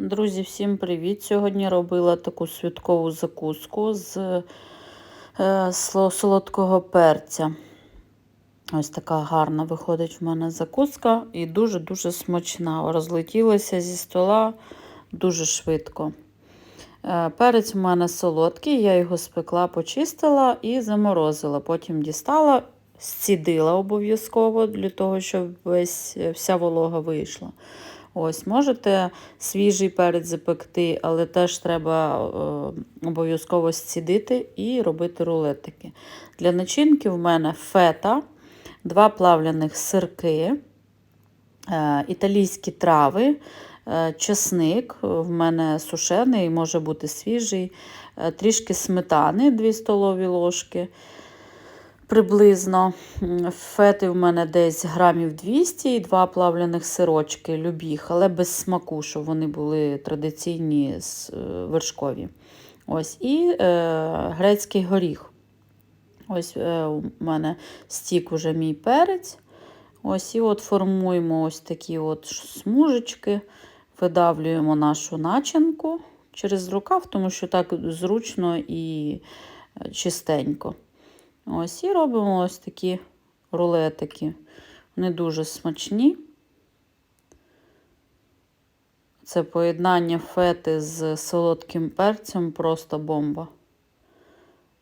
Друзі, всім привіт! Сьогодні робила таку святкову закуску з е, солодкого перця. Ось така гарна виходить в мене закуска і дуже-дуже смачна. Розлетілася зі стола дуже швидко. Е, Перець у мене солодкий, я його спекла, почистила і заморозила. Потім дістала, зцідила обов'язково для того, щоб весь, вся волога вийшла. Ось, можете свіжий перець запекти, але теж треба е, обов'язково зцідити і робити рулетики. Для начинки в мене фета, два плавляних сирки, е, італійські трави, е, чесник, в мене сушений, може бути свіжий, трішки сметани, 2 столові ложки приблизно. Фети в мене десь грамів 200 і два плавлених сирочки, любіх, але без смаку, щоб вони були традиційні е, вершкові. Ось, І е, грецький горіх. Ось е, у мене стік уже мій перець. Ось і от формуємо ось такі от смужечки, видавлюємо нашу начинку через рукав, тому що так зручно і е, чистенько. Ось і робимо ось такі рулетики. Вони дуже смачні. Це поєднання фети з солодким перцем, просто бомба.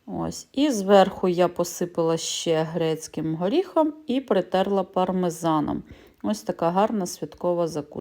Ось. І зверху я посипала ще грецьким горіхом і притерла пармезаном. Ось така гарна святкова закуска.